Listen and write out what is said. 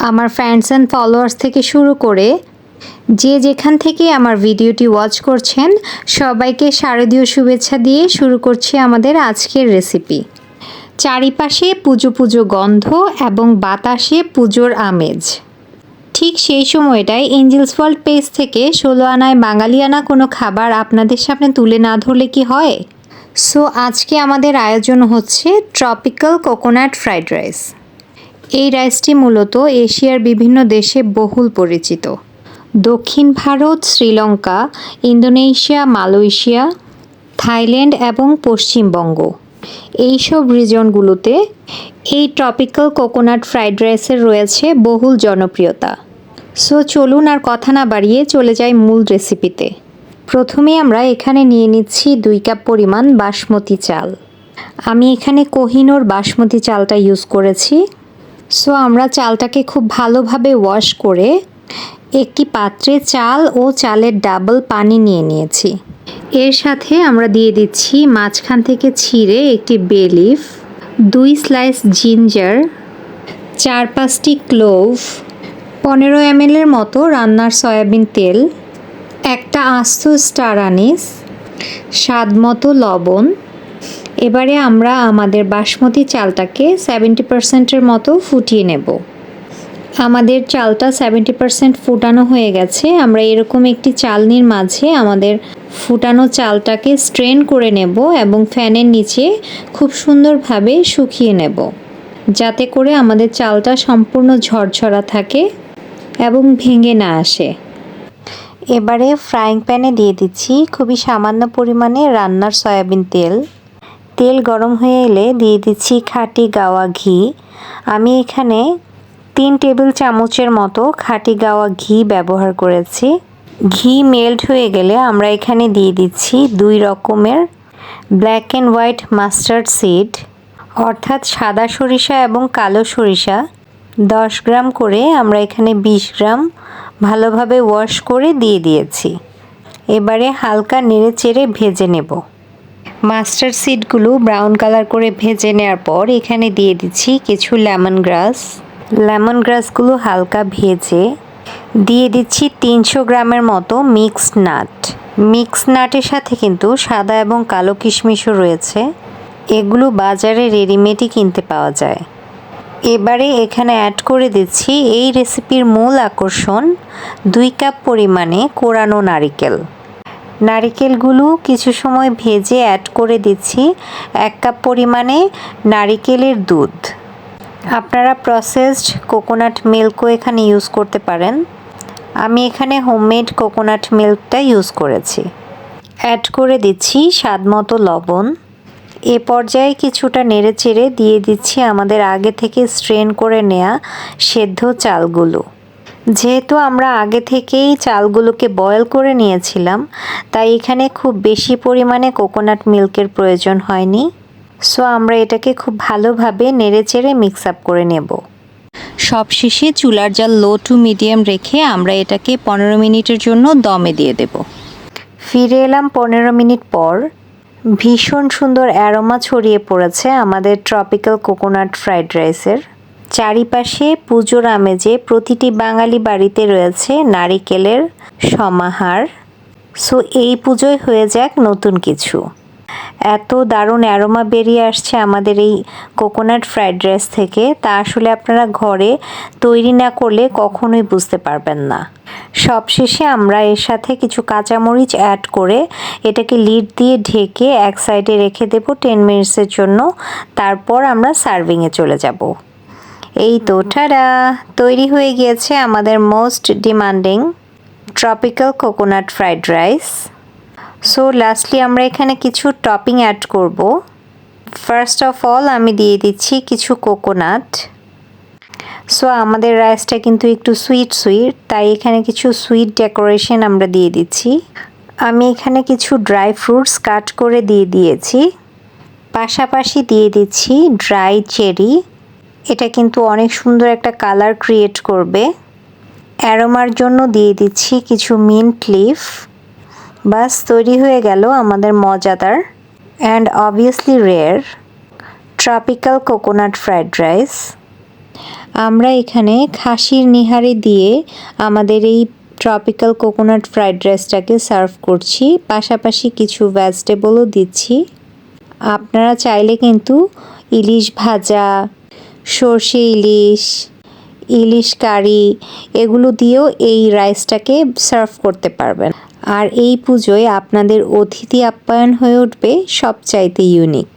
আমার friends and followers থেকে শুরু করে যে যেখান থেকে আমার ভিডিওটি ওয়াচ করছেন, সবাইকে শারদীয় শুভেচ্ছা দিয়ে শুরু করছি আমাদের আজকের রেসিপি চারিপাশে পুজো পুজো গন্ধ এবং বাতাসে পুজোর আমেজ। ঠিক সেই সময়টায় এঞ্জেলস ওয়ার্ল্ড পেজ থেকে ষোলো আনায় বাঙালিয়ানা কোনো খাবার আপনাদের সামনে তুলে না ধরলে কি হয়? সো আজকে আমাদের আয়োজন হচ্ছে ট্রপিক্যাল কোকোনাট ফ্রাইড রাইস এই রাইসটি মূলত এশিয়ার বিভিন্ন দেশে বহুল পরিচিত। দক্ষিণ Bharat, Sri Lanka, Indonesia, Malaysia, Thailand এবং পশ্চিমবঙ্গ। এইসব রিজনগুলোতে এই ট্রপিক্যাল কোকোনাট ফ্রাইড রাইসের রয়েছে বহুল জনপ্রিয়তা। সো চলুন আর কথা না বাড়িয়ে চলে যাই মূল রেসিপিতে। প্রথমে আমরা এখানে নিয়ে নিচ্ছি দুই কাপ পরিমাণ বাসমতি চাল। আমি এখানে কোহিনোর বাসমতি চালটা ইউজ করেছি। সো আমরা চালটাকে খুব ভালোভাবে ওয়াশ করে একটি পাত্রে চাল ও চালের ডাবল পানি নিয়ে নিয়েছি। এর সাথে আমরা দিয়ে দিচ্ছি মাঝখান থেকে ছিঁড়ে একটি বে লিফ দুই স্লাইস জিঞ্জার চার পাঁচটি ক্লোভ পনেরো এম এর মতো রান্নার সয়াবিন তেল, একটা আস্ত স্টার আনিস স্বাদ মতো লবণ এবারে আমরা আমাদের বাসমতি চালটাকে সেভেন্টি পার্সেন্টের মতো ফুটিয়ে নেব। আমাদের চালটা সেভেন্টি পার্সেন্ট ফুটানো হয়ে গেছে। আমরা এরকম একটি চালনির মাঝে আমাদের ফুটানো চালটাকে স্ট্রেন করে নেব এবং ফ্যানের নিচে খুব সুন্দরভাবে শুকিয়ে নেব। যাতে করে আমাদের চালটা সম্পূর্ণ ঝরঝরা থাকে এবং ভেঙে না আসে। এবারে ফ্রাইং প্যানে দিয়ে দিচ্ছি খুবই সামান্য পরিমাণে রান্নার সয়াবিন তেল। তেল গরম হয়ে এলে দিয়ে দিচ্ছি খাঁটি গাওয়া ঘি। আমি এখানে তিন টেবিল চামচের মতো খাঁটি গাওয়া ঘি ব্যবহার করেছি। ঘি মেল্ট হয়ে গেলে আমরা এখানে দিয়ে দিচ্ছি দুই রকমের black and white mustard seed, অর্থাৎ সাদা সরিষা এবং কালো সরিষা। দশ গ্রাম করে আমরা এখানে বিশ গ্রাম ভালোভাবে ওয়াশ করে দিয়ে দিয়েছি। এবারে হালকা নেড়ে চেড়ে ভেজে নেব। মাস্টার্ড সিডগুলো ব্রাউন কালার করে ভেজে নেওয়ার পর এখানে দিয়ে দিচ্ছি কিছু লেমন গ্রাস। লেমন গ্রাসগুলো হালকা ভেজে দিয়ে দিচ্ছি তিনশো গ্রামের মতো মিক্সড নাট। মিক্সড নাটের সাথে কিন্তু সাদা এবং কালো কিশমিশও রয়েছে। এগুলো বাজারে রেডিমেডই কিনতে পাওয়া যায়। এবারে এখানে অ্যাড করে দিচ্ছি এই রেসিপির মূল আকর্ষণ দুই কাপ পরিমাণে কোরানো নারিকেল। নারিকেলগুলো কিছু সময় ভেজে অ্যাড করে দিচ্ছি। এক কাপ পরিমাণে নারিকেলের দুধ। আপনারা প্রসেসড কোকোনাট মিল্কও এখানে ইউজ করতে পারেন। আমি এখানে হোমমেড কোকোনাট মিল্কটা ইউজ করেছি। অ্যাড করে দিচ্ছি স্বাদ মতো লবণ। এ পর্যায়ে কিছুটা নেড়ে চেড়ে দিয়ে দিচ্ছি আমাদের আগে থেকে স্ট্রেন করে নেওয়া সেদ্ধ চালগুলো। যেহেতু আমরা আগে থেকেই চালগুলোকে বয়েল করে নিয়েছিলাম, তাই এখানে খুব বেশি পরিমাণে কোকোনাট মিল্কের প্রয়োজন হয়নি। সো আমরা এটাকে খুব ভালোভাবে নেড়ে চেড়ে মিক্স আপ করে নেব। সবশেষে চুলার জাল লো টু মিডিয়াম রেখে আমরা এটাকে পনেরো মিনিটের জন্য দমে দিয়ে দেব। ফিরে এলাম পনেরো মিনিট পর। ভীষণ সুন্দর অ্যারোমা ছড়িয়ে পড়েছে আমাদের ট্রপিক্যাল কোকোনাট ফ্রাইড রাইসের চারিপাশে পুজোর আমেজে প্রতিটি বাঙালি বাড়িতে রয়েছে নারিকেলের সমাহার। সো এই পুজোয় হয়ে যাক নতুন কিছু। এত দারুণ অ্যারোমা বেরিয়ে আসছে আমাদের এই কোকোনাট ফ্রাইড রাইস থেকে। তা আসলে আপনারা ঘরে তৈরি না করলে কখনোই বুঝতে পারবেন না। সবশেষে আমরা এর সাথে কিছু কাঁচামরিচ অ্যাড করে এটাকে লিড দিয়ে ঢেকে এক সাইডে রেখে দেবো টেন মিনিটসের জন্য। তারপর আমরা সার্ভিংয়ে চলে যাব। এই তো ঠাডা তৈরি হয়ে গিয়েছে আমাদের most demanding tropical coconut fried rice so lastly আমরা এখানে কিছু টপিং অ্যাড করব। ফার্স্ট অফ অল আমি দিয়ে দিচ্ছি কিছু কোকোনাট সো আমাদের রাইসটা কিন্তু একটু সুইট সুইট তাই এখানে কিছু সুইট ডেকোরেশন আমরা দিয়ে দিচ্ছি। আমি এখানে কিছু ড্রাই ফ্রুটস কাট করে দিয়ে দিয়েছি। পাশাপাশি দিয়ে দিচ্ছি ড্রাই চেরি এটা কিন্তু অনেক সুন্দর একটা কালার ক্রিয়েট করবে। অ্যারোমার জন্য দিয়ে দিচ্ছি কিছু মিন্ট লিফ বাস, তৈরি হয়ে গেল আমাদের মজাদার and obviously rare tropical coconut fried rice আমরা এখানে খাসির নিহারি দিয়ে আমাদের এই ট্রপিক্যাল কোকোনাট ফ্রাইড রাইসটাকে সার্ভ করছি। পাশাপাশি কিছু ভেজিটেবলও দিচ্ছি। আপনারা চাইলে কিন্তু ইলিশ ভাজা সর্ষে, ইলিশ ইলিশ কারি এগুলো দিয়েও এই রাইসটাকে সার্ভ করতে পারবেন। আর এই পুজোয় আপনাদের অতিথি আপ্যায়ন হয়ে উঠবে সবচাইতে ইউনিক।